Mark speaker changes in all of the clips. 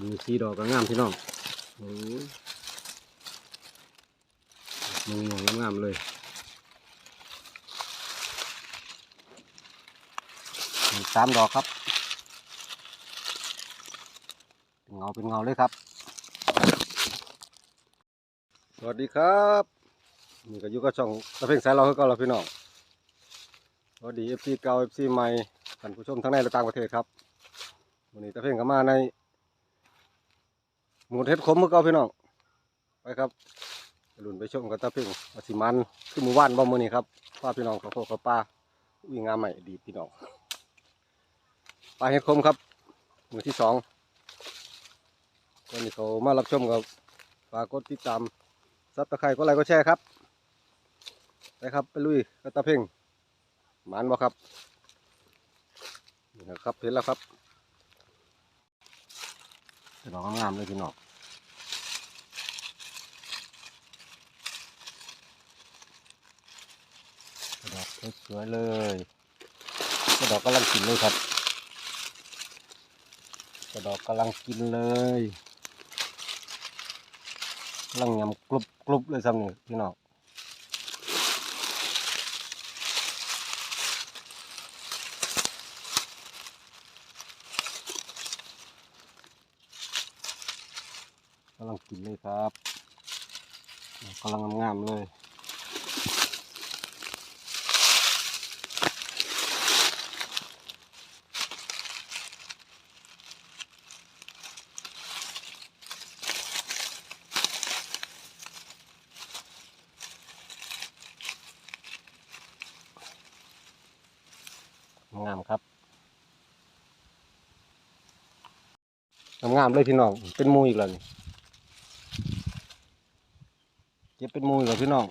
Speaker 1: ดูสีดอกก็งามพี่น้องมงมองงามเลยสามดอกครับ เป็นเงาเป็นเงาเลยครับ สวัสดีครับนี่ก็อยู่กับช่องตะเพ่งสายเราคือเก่าแล้วพี่น้องสวัสดีเอฟซีเก่าเอฟซีใหม่ท่านผู้ชมทั้งในและต่างประเทศครับวันนี้ตะเพ่งก็มาใน หมูเทศขมเมื่อเก่าพี่น้องไปครับไปลุ่นไปชมกับตะเพ่งว่าสิมันคือหมู่บ้านบ่มือนี้ครับพาพี่น้องเขาโคกเขาป้าวิ่งงามใหม่ดีพี่น้องปลาเห็ดขมครับมือที่สองวันนี้เขามารับชมกับฝากกดติดตามซับตะไคร้ก็ไลค์ก็แชร์ครับไปครับไปลุยกระตะเพ่งหมันบ่ครับนี่นะครับเห็นแล้วครับ ดอกงามเลยพี่น้องดอกสวยๆเลยกระดอกกำลังกินเลยครับกระดอกกำลังกินเลยกำลังยำกรุบกรุบเลยซ้ำนี่พี่น้องำลังกินเลยครับกำลังงามๆเลยงามครับงามๆเลยพี่น้อง เป็นมูอีกแล้วนี่ เป็นมูอีกแล้วพี่น้อง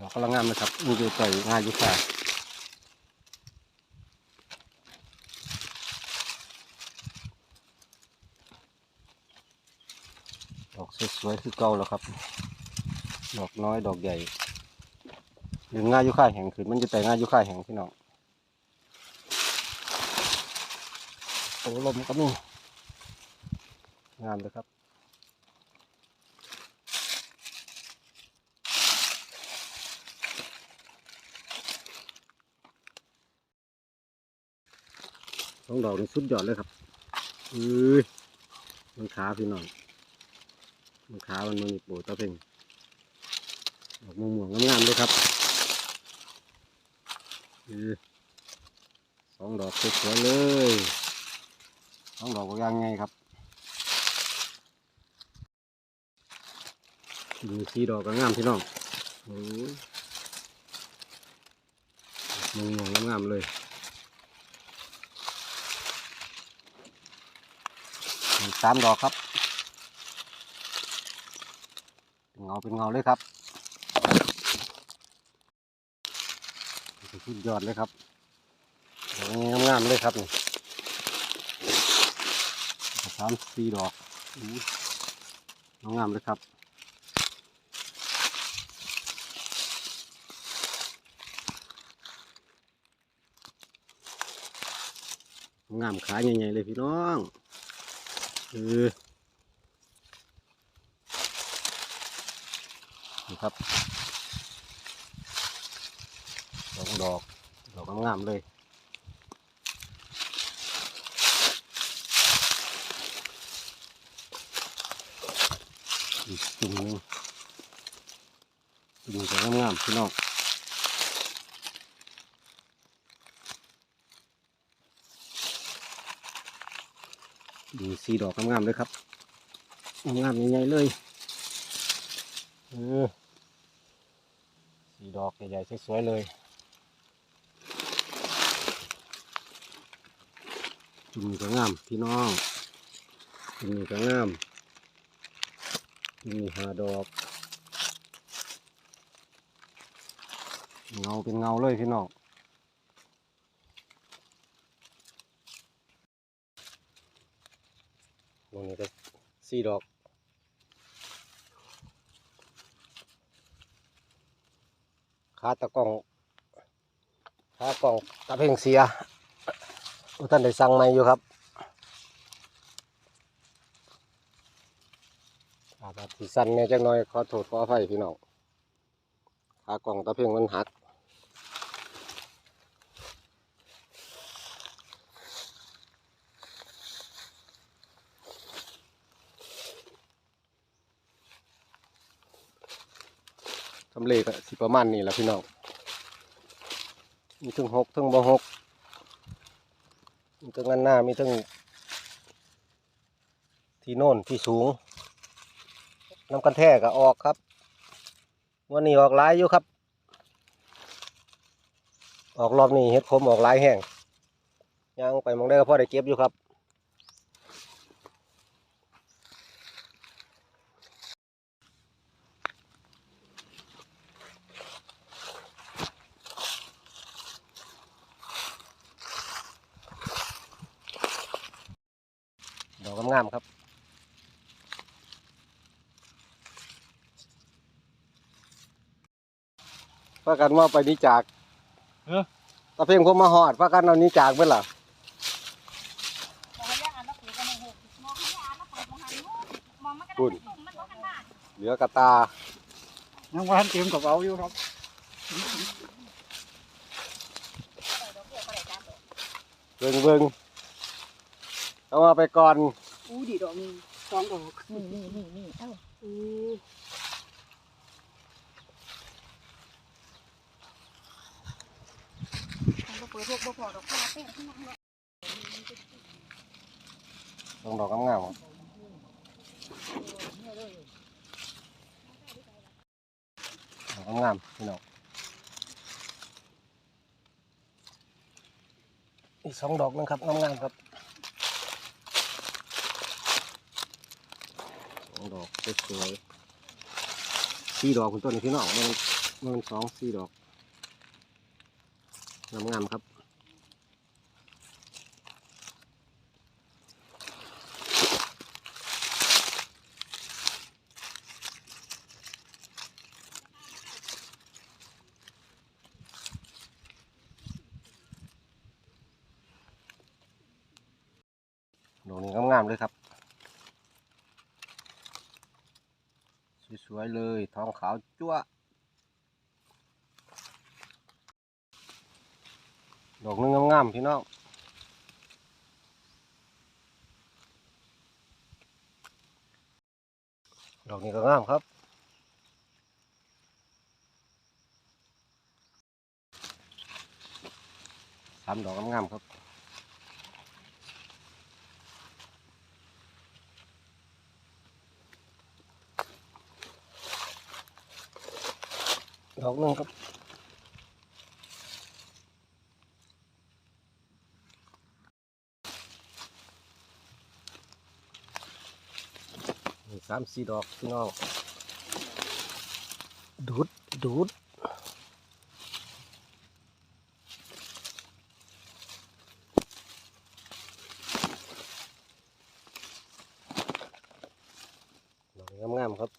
Speaker 1: ดอกกำลังงามเลยครับมีอยู่ใจงานอยู่ค่ะดอกสวยๆคือเก่าแล้วครับ ดอกน้อยดอกใหญ่หรือง่ายอยู่ค่ายแห่งคือมันจะแต่ง่ายอยู่ค่ายแห่งพี่น้อง โอ้ลมก็มีงามเลยครับสองดอกนี่สุดยอดเลยครับเอ้ยมันขาพี่น้องมันขามันมันมีปูตะเพ่งดอกม่วงๆงามๆเลยครับเออสองดอกสวยๆเลย สองดอกก็ยังไงครับดูสีดอกก็งามพี่น้องโอ้ยม่วงงามเลยสามดอกครับ เป็นเงาเป็นเงาเลยครับสุดยอดเลยครับงามๆเลยครับนี่ สามสี่ดอกงามเลยครับงามขาใหญ่ๆเลยพี่น้องเออนี่ครับ ดอกดอกดอกงามๆเลย อีกจุ่มนึงจุ่มหนึงามๆพี่น้องดีสีดอกงามๆเลยครับงามใหญ่ๆเลยเออสีดอกใหญ่ๆสวยๆเลยจุ่มก็งามพี่น้องจุ่มก็งาม มีหาดอกเงาเป็นเงาเลยพี่น้องตรงนี้ก็สี่ดอกขาตะกล้องขากล้องตะเพ่งเสียท่านได้สั่งใหมอยู่ครับ อาจจะสีสั้นเนี่ยจักหน่อยขอโทษขออภัยพี่น้องขากล้องตะเพ่งมันหักทำเลก็สิประมาณนี้แหละพี่น้องมีถึงหกถึงบ่หกมีถึงอันหน้ามีถึงที่โน่นที่สูง น้ำกันแท้ก็ออกครับ วันนี้ออกหลายอยู่ครับ ออกรอบนี้เฮ็ดคมออกหลายแห้งยังไปมองได้ก็พอได้เก็บอยู่ครับ ดอกงามๆครับ พากันว่าไปนิจาก
Speaker 2: เอ้อ
Speaker 1: ตะเพียงผมมาหอดพากันเอานิจากเพื่อล่ะ
Speaker 3: บอกให้ย่าอ่านแล้วเปิดกันในหกมองให้ย่าอ่านแล้วเปิดมองหันนู้นมองมันก็ได้เป็นตุ่มมันบอกกันบ้าน
Speaker 1: เหลือกระตา
Speaker 2: ยังว่าทันเตรียมกระเป๋าอยู่ครับ
Speaker 1: เบิงเบิงเอามาไปก่อน
Speaker 3: อู้ดีดอกนึงสองดอกนี่นี่นี่นี่เอ้าอู้มันก็เปิดพวกบ่พอดอกผ้าเต้นข้างาะ
Speaker 1: ลงดอกงามๆดอกงามๆพี่น้องอีกสองดอกนึงครับงามๆครับสองดอกสวยๆสี่ดอกคุณต้นพี่น้องมันมันสองสี่ดอก งามๆครับดอกนี้งามๆเลยครับ สวยๆเลย ทองขาวจั่วะดอกนึงงามๆพี่น้องดอกนี้ก็งามครับสามดอกงามๆครับดอกหนึงครับามสี่ดอกพี่น้อง ดูด ดูดดอกงามๆครับ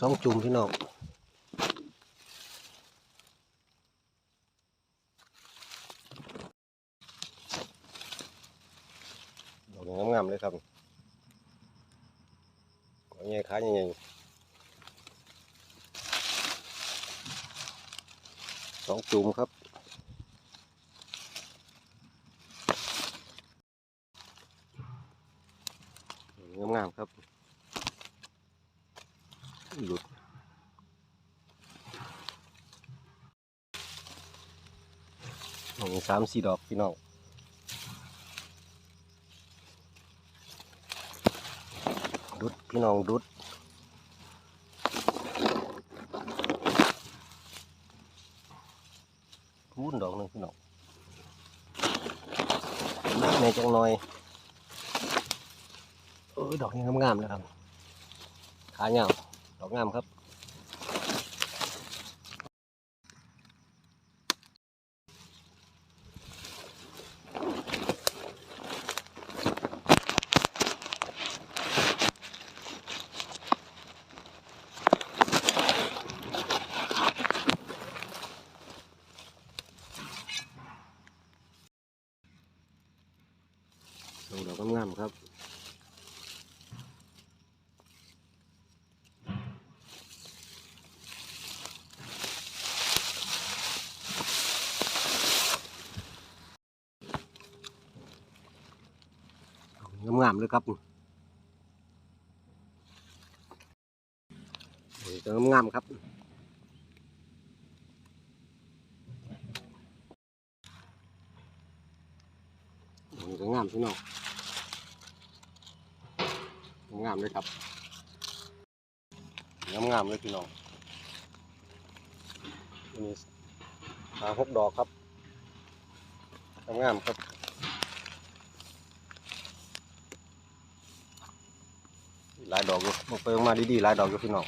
Speaker 1: สองจุ่มพี่น้องดอกนี้งามๆ เลยครับดอกใหญ่ขาใหญ่ๆสองจุ่มครับดอกนี้งามๆครับหลุดหนึ่งสามสี่ดอกพี่น้อง ดุด พี่น้องดุดวุ้นดอกหนึ่งพี่น้องในจังหน่อยเออดอกนี้งามๆนะครับ ขาเงาดอกงามครับ งามเลยครับนี่ก็งามครับนี่ก็งามพี่น้องงามเลยครับงามเลยพี่น้องอันนี้หาหกดอกครับงามครับ หลายดอกอยู่มองไปมองมาดีๆหลายดอกอยู่พี่น้อง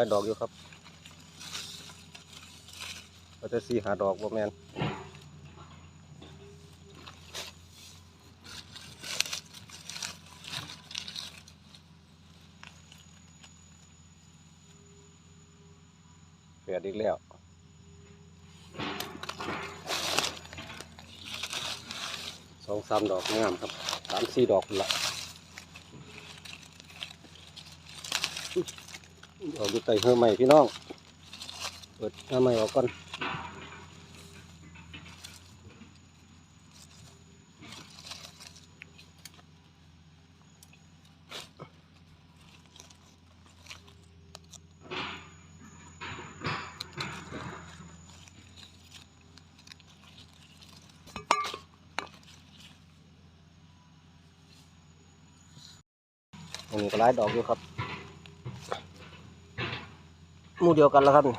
Speaker 1: ายดอกอยู่ครับก็จะสีหาดอกบ่แมนเปลี่ยนอีกแล้วสองสามดอกงามครับสามสี่ดอกละ เอาดูไต่เฮือใหม่พี่น้อง เปิดหน้าใหม่ออกก่อนอันนี้ก็หลายดอกอยู่ครับ มู่เดียวกันแล้วครับนี่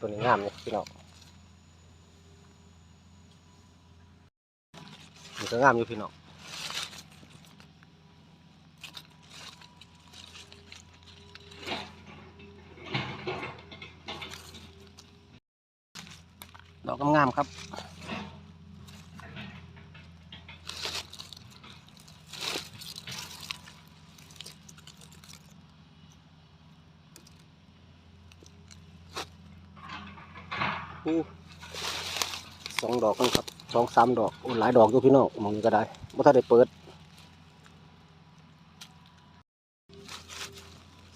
Speaker 1: ตัวนี้งามเลยพี่น้องนี่ก็ งามอยู่พี่น้องดอกงามๆครับสองดอกนะครับ องสามดอกหลายดอกอยู่พี่น้องมองก็ได้ไม่ทันได้เปิด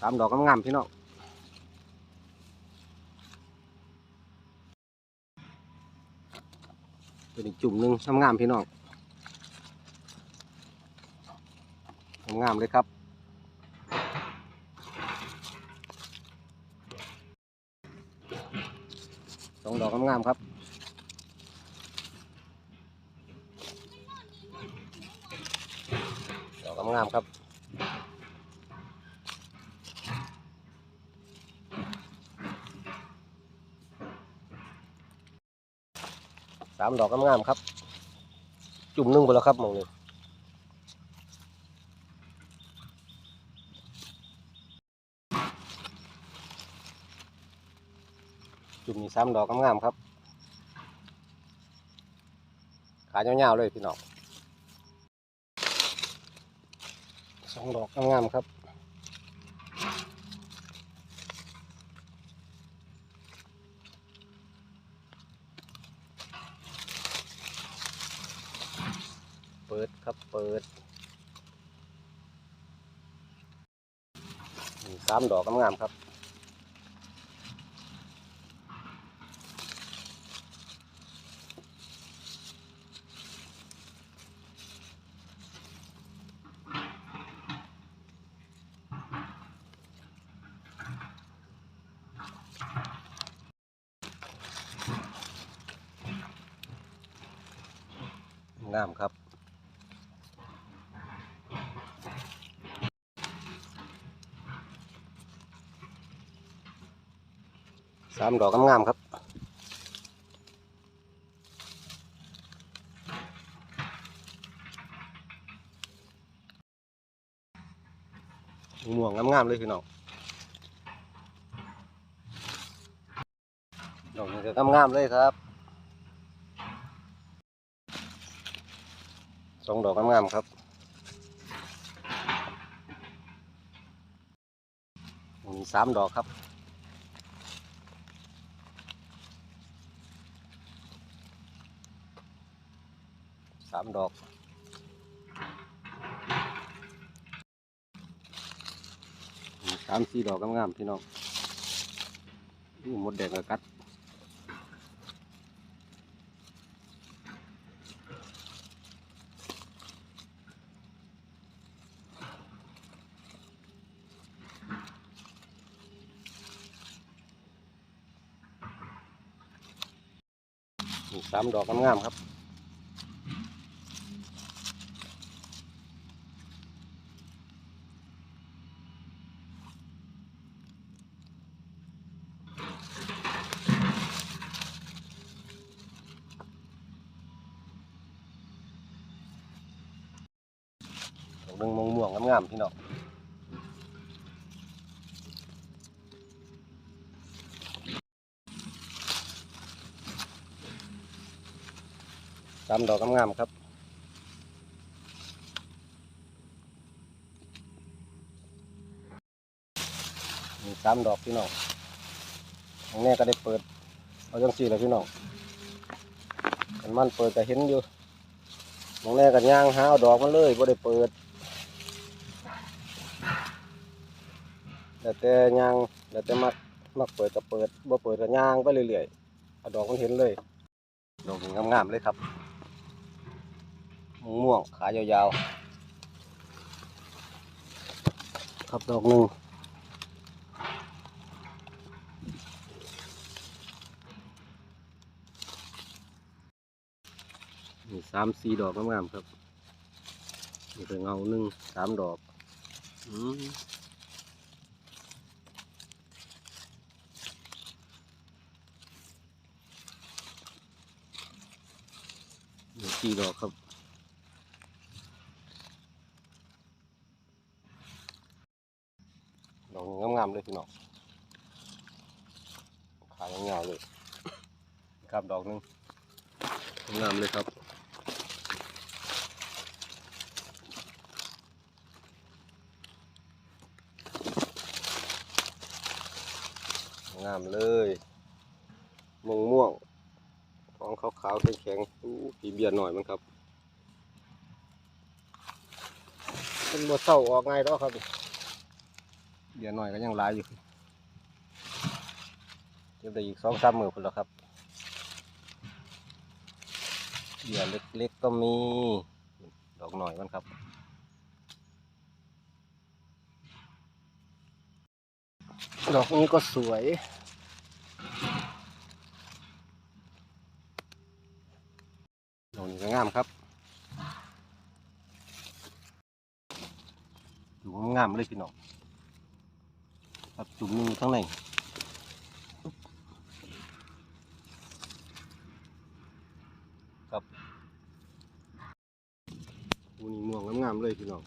Speaker 1: สามดอกงามๆพี่น้องเป็นอีกจุ่มหนึ่งงามๆพี่น้องงามๆเลยครับสองดอกงามๆครับ ดอก งามครับสามดอกงามๆครับ จุ่มนึ่งไปแล้วครับมองนี่จุ่มนี่สามดอกงามๆครับ ขายาวๆเลยพี่น้อง สองดอกงามๆครับเปิดครับเปิดสามดอกงามๆครับามดอกงามๆครับม่วงงามๆเลยพี่น้องดอกนี้ก็งามๆเลยครับสองดอกงามๆครับมีสามดอกครับ สามดอกสามสี่ดอกงามๆพี่น้องอู้หมดแดงกระกัดสามดอกงามๆครับ นึ่งม่วงม่วงงามๆพี่น้องสามดอกงามๆครับมีสามดอกพี่น้องตรงนี้ก็ได้เปิด เอาจังสี่เลยพี่น้องมันมันเปิดก็เห็นอยู่ตรงนี้ก็ย่างหาเอาดอกมันเลยบ่ได้เปิด แล้วแต่ยางแล้วแต่มักมักเปิดก็เปิดบ่เปิดก็ยางไปเรื่อยๆเอาดอกมันเห็นเลย ดอกงามๆเลยครับม่วงขายาวๆ ครับดอกหนึ่งมีสามสี่ดอกงามๆครับมีเป็นเงาหนึ่งสามดอก อืมมี สี่ดอกครับดอกงามๆเลยพี่น้องขายงามๆเลย ครับดอกหนึงงามเลยครับงามเลยม่วงม่วงๆท้องขาวแข็งๆอู้ปีเบียร์หน่อยมันครับเป็นบัวเศร้าออกไงายแล้วครับเดี๋ยวหน่อยก็ยังหลายอยู่เก็บได้อีกสองสามมือพุ่นแล้วครับเดี๋ยวเล็กๆก็มีดอกหน่อยมันครับดอกนี้ก็สวย ดอกนี้ก็งามครับอยู่งามเลยพี่น้องครับจุ่มนึงอยู่ข้างในครับอูนี่ม่วงงามๆเลยพี่น้อง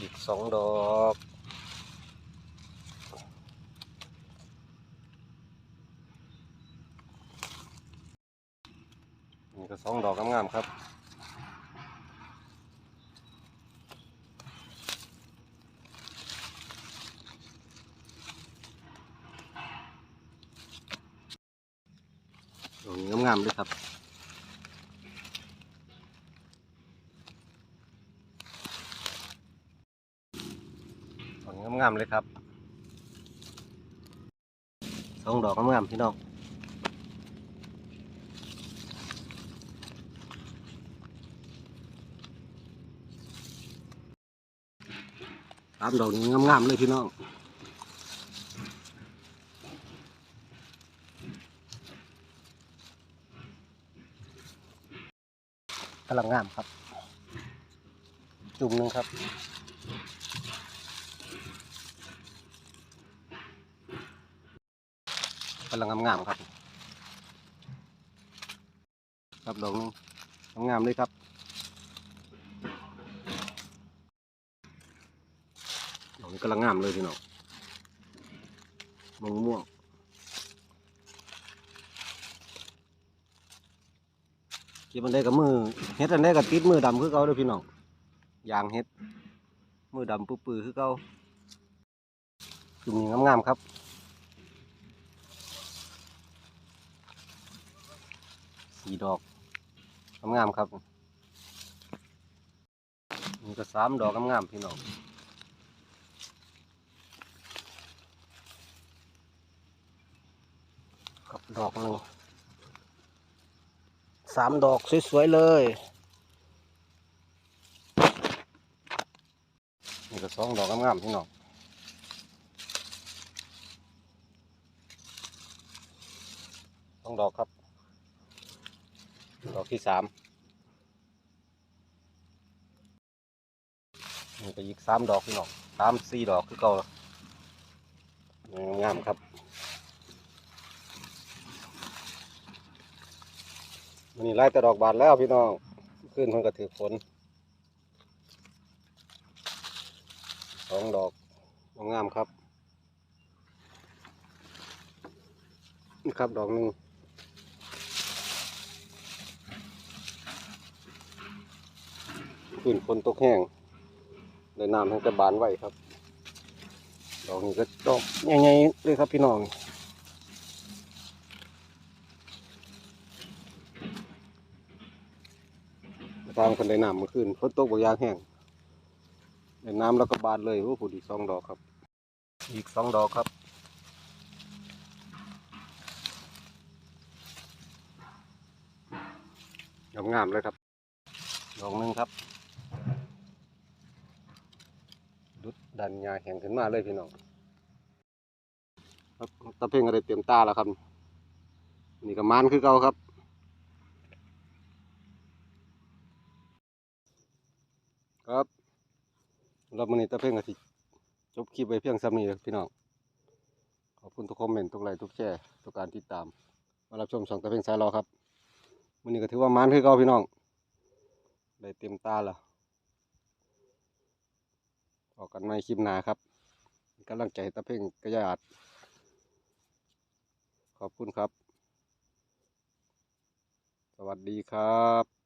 Speaker 1: อีกสองดอก สองดอกงามๆครับดอกงามๆเลยครับดอกนี้งามๆเลยครับสองดอกงามๆพี่น้อง สามดอกนี้งามๆเลยพี่น้องกำลังงามครับ จุ่มนึงครับกำลังงามๆครับ ครับดอกนึงงามเลยครับ กำลังงามเลยพี่น้องม่วงม่วงเก็บอันใดกับมือเฮ็ดอันใดกับติดมือดำคือเก่าเด้อพี่น้องยางเฮ็ด มือดำปื้อๆคือเก่าจุ่มงามๆครับสี่ดอกงามๆครับนี่ก็สามดอกงามๆพี่น้องับดอกหนึ่งสามดอกสวยๆเลย นี่ก็สองดอกงามๆพี่น้องสองดอกครับ ดอกที่สามนี่ก็อีกสามดอกพี่น้องสามสี่ดอกคือเก่านี่งามครับมั นนี่ไล่แต่ดอกบานแล้วพี่น้องขึ้นมันก็ถือฝนสองดอกงามครับนี่ครับดอกหนึ่งขึ้นฝนตกแห้งเลยน้ำทั้งจะบานไว้ครับ ดอกนี้ก็ดอกใหญ่ๆเลยครับพี่น้องทางคนได้น้ำเมื่อคืนฝนตกบายางแห้งได้น้ำแล้วก็บานเลยโอ้โหอีกสองดอกครับ อีกสองดอกครับงามๆเลยครับ ดอกหนึ่งครับ ดุดดันยาแข็งขึ้นมาเลยพี่น้องครับตะเพ่งอะไรเต็มตาแล้วครับ นี่ก็มันคือเก่าครับ ครับเราวันนี้ตะเพ่งก็สิจบคลิปไปเพียงซ้ำนี้พี่น้อง ขอบคุณทุกคอมเมนต์ทุกไลค์ทุกแชร์ทุกการติดตาม มารับชมช่องตะเพ่งสายรอครับวันนี้ก็ถือว่ามันคือเก่าพี่น้อง ได้เต็มตาล้วออกกันในคลิปหนาครับกำลังใจตะเพ่งกระยาดขอบคุณครับ สวัสดีครับ